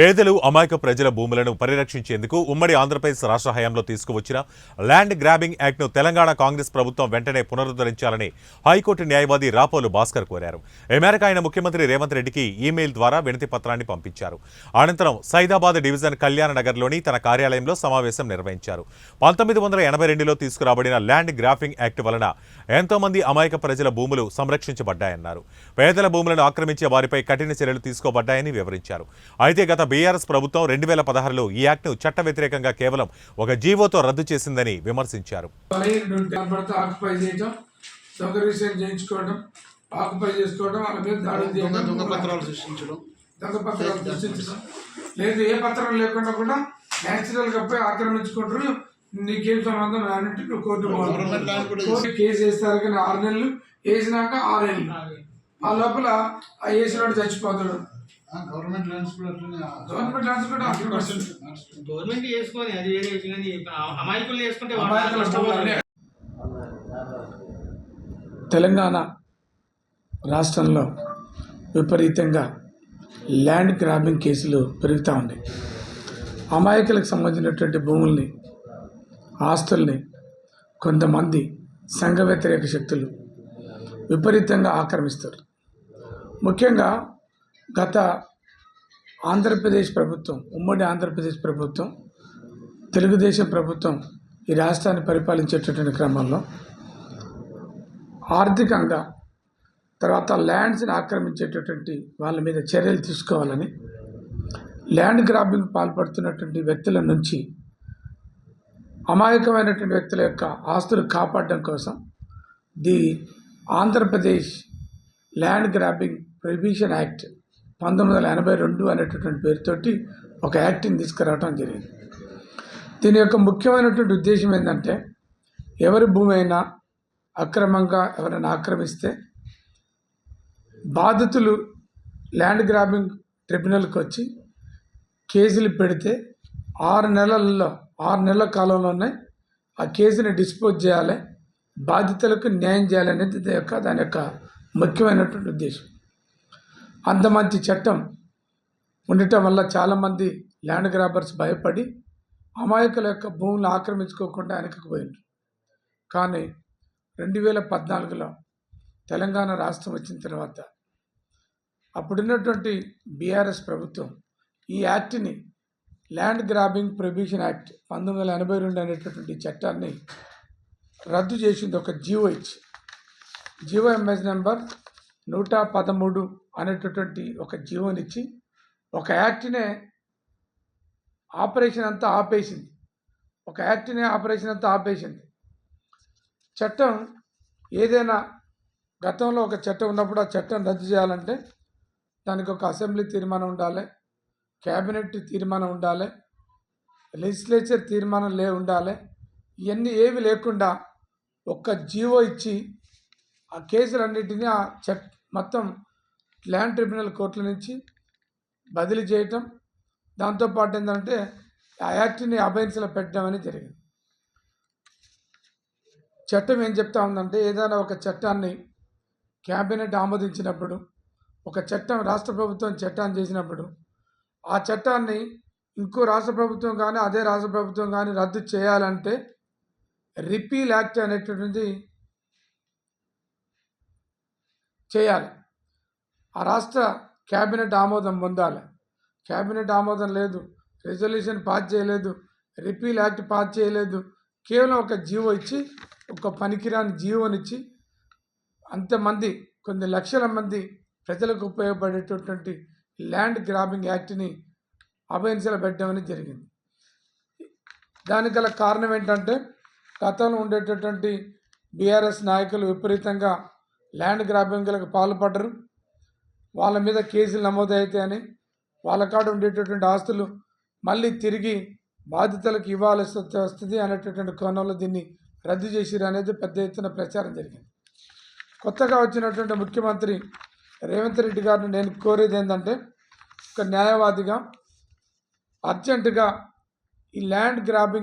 పేదలు అమాయక ప్రజల భూములను పరిరక్షించేందుకు ఉమ్మడి ఆంధ్రప్రదేశ్ రాష్ట్ర హయాంలో తీసుకువచ్చిన ల్యాండ్ గ్రాబింగ్ యాక్ట్ను తెలంగాణ కాంగ్రెస్ ప్రభుత్వం వెంటనే పునరుద్ధరించాలని హైకోర్టు న్యాయవాది రాపోలు భాస్కర్ కోరారు. ఈ మేరకు ఆయన ముఖ్యమంత్రి రేవంత్ రెడ్డికి ఈమెయిల్ ద్వారా వినతి పత్రాన్ని పంపించారు. అనంతరం సైదాబాద్ డివిజన్ కళ్యాణ నగర్లోని తన కార్యాలయంలో సమావేశం నిర్వహించారు. పంతొమ్మిది వందల ఎనభై రెండులో తీసుకురాబడిన ల్యాండ్ గ్రాఫింగ్ యాక్ట్ వలన ఎంతోమంది అమాయక ప్రజల భూములు సంరక్షించబడ్డాయన్నారు. పేదల భూములను ఆక్రమించే వారిపై కఠిన చర్యలు తీసుకోబడ్డాయని వివరించారు. అయితే గత బీఆర్ఎస్ ప్రభుత్వం రెండు వేల పదహారులో ఈ యాక్ట్ను చట్ట వ్యతిరేకంగా కేవలం ఒక జీవోతో రద్దు చేసిందని విమర్శించారు. ఆక్యుపై చేసుకోవడం వాళ్ళ మీద దాడులు దొంగ చేయడం దొంగ పత్రాలు సృష్టించడం. దొంగ పత్రాలు సృష్టించడం. లేదు ఏ పత్రం లేకుండా కూడా పోయి ఆక్రమించుకుంటారు. నీకేం సంబంధం అన్నట్టు నువ్వు కోర్టు కేసు వేస్తారు కానీ ఆరు నెలలు వేసినాక ఆరేళ్ళు. ఆ లోపల ఆ వేసినాడు చచ్చిపోతాడు. గవర్నమెంట్ ల్యాండ్స్ కూడా అట్లనే గవర్నమెంట్ ల్యాండ్స్ కూడా అది వేరే విషయం కానీ అమాయకులు. తెలంగాణ రాష్ట్రంలో విపరీతంగా ల్యాండ్ గ్రాబింగ్ కేసులు పెరుగుతూ ఉన్నాయి అమాయకులకు సంబంధించినటువంటి భూముల్ని ఆస్తుల్ని కొంతమంది సంఘ వ్యతిరేక శక్తులు విపరీతంగా ఆక్రమిస్తారు. ముఖ్యంగా గత ఆంధ్రప్రదేశ్ ప్రభుత్వం ఉమ్మడి ఆంధ్రప్రదేశ్ ప్రభుత్వం తెలుగుదేశం ప్రభుత్వం ఈ రాష్ట్రాన్ని పరిపాలించేటటువంటి క్రమంలో ఆర్థికంగా తర్వాత ల్యాండ్స్ని ఆక్రమించేటటువంటి వాళ్ళ మీద చర్యలు తీసుకోవాలని ల్యాండ్ గ్రాబింగ్ పాల్పడుతున్నటువంటి వ్యక్తుల నుంచి అమాయకమైనటువంటి వ్యక్తుల యొక్క ఆస్తులు కాపాడడం కోసం the Andhra Pradesh land grabbing prohibition act పంతొమ్మిది వందల ఎనభై రెండు అనేటటువంటి పేరుతోటి ఒక యాక్ట్ని తీసుకురావటం జరిగింది. దీని యొక్క ముఖ్యమైనటువంటి ఉద్దేశం ఏంటంటే ఎవరి భూమి అయినా అక్రమంగా ఎవరైనా ఆక్రమిస్తే బాధితులు ల్యాండ్ గ్రాబింగ్ ట్రిబ్యునల్కి వచ్చి కేసులు పెడితే ఆరు నెలల్లో ఆరు నెలల కాలంలోనే ఆ కేసుని డిస్పోజ్ చేయాలి బాధితులకు న్యాయం చేయాలనేది దీని యొక్క దాని యొక్క ముఖ్యమైనటువంటి ఉద్దేశం. అంత మంచి చట్టం ఉండటం వల్ల చాలామంది ల్యాండ్ గ్రాబర్స్ భయపడి అమాయకుల యొక్క భూములు ఆక్రమించుకోకుండా వెనకకు పోయిండ్రు కానీ రెండు వేల పద్నాలుగులో తెలంగాణ రాష్ట్రం వచ్చిన తర్వాత అప్పుడున్నటువంటి బీఆర్ఎస్ ప్రభుత్వం ఈ యాక్ట్ని ల్యాండ్ గ్రాబింగ్ ప్రొహిబిషన్ యాక్ట్ పంతొమ్మిది వందల ఎనభై రెండు అనేటటువంటి చట్టాన్ని రద్దు చేసింది ఒక జీవో ఇచ్చి. జీవో ఎంఎస్ నెంబర్ నూట పదమూడు అనేటటువంటి ఒక జీవోనిచ్చి ఒక యాక్ట్నే ఆపరేషన్ అంతా ఆపేసింది. ఒక యాక్ట్నే ఆపరేషన్ అంతా ఆపేసింది. చట్టం ఏదైనా గతంలో ఒక చట్టం ఉన్నప్పుడు ఆ చట్టం రద్దు చేయాలంటే దానికి ఒక అసెంబ్లీ తీర్మానం ఉండాలి క్యాబినెట్ తీర్మానం ఉండాలి లెజిస్లేచర్ తీర్మానం లే ఉండాలి ఇవన్నీ ఏవి లేకుండా ఒక్క జీవో ఇచ్చి ఆ కేసులన్నింటినీ ఆ చట్ మొత్తం ల్యాండ్ ట్రిబ్యునల్ కోర్టుల నుంచి బదిలీ చేయటం. దాంతోపాటు ఏంటంటే ఆ యాక్ట్ని అబైన్స్లో పెట్టడం అనేది జరిగింది. చట్టం ఏం చెప్తా ఉందంటే ఏదైనా ఒక చట్టాన్ని క్యాబినెట్ ఆమోదించినప్పుడు ఒక చట్టం రాష్ట్ర ప్రభుత్వం చట్టాన్ని చేసినప్పుడు ఆ చట్టాన్ని ఇంకో రాష్ట్ర ప్రభుత్వం కానీ అదే రాష్ట్ర ప్రభుత్వం కానీ రద్దు చేయాలంటే రిపీల్ యాక్ట్ అనేటువంటిది చేయాలి. ఆ రాష్ట్ర క్యాబినెట్ ఆమోదం పొందాలి. క్యాబినెట్ ఆమోదం లేదు. రెజల్యూషన్ పాస్ చేయలేదు. రిపీల్ యాక్ట్ పాస్ చేయలేదు. కేవలం ఒక జీవో ఇచ్చి ఒక పనికిరాని జీవోనిచ్చి అంతమంది కొన్ని లక్షల మంది ప్రజలకు ఉపయోగపడేటటువంటి ల్యాండ్ గ్రాబింగ్ యాక్ట్ని అభయన్సలు పెట్టడం అనేది జరిగింది. దానికి గల కారణం ఏంటంటే గతంలో ఉండేటటువంటి బీఆర్ఎస్ నాయకులు విపరీతంగా ల్యాండ్ గ్రాబింగ్లకు పాల్పడ్డరు. వాళ్ళ మీద కేసులు నమోదవుతాయని వాళ్ళ కాడ ఉండేటటువంటి ఆస్తులు మళ్ళీ తిరిగి బాధితులకు ఇవ్వాల్సి వస్తుంది అనేటటువంటి కోణంలో దీన్ని రద్దు చేసిరు అనేది పెద్ద ఎత్తున ప్రచారం జరిగింది. కొత్తగా వచ్చినటువంటి ముఖ్యమంత్రి రేవంత్ రెడ్డి గారిని నేను కోరేది ఏంటంటే ఒక న్యాయవాదిగా అర్జెంటుగా ఈ ల్యాండ్ గ్రాబింగ్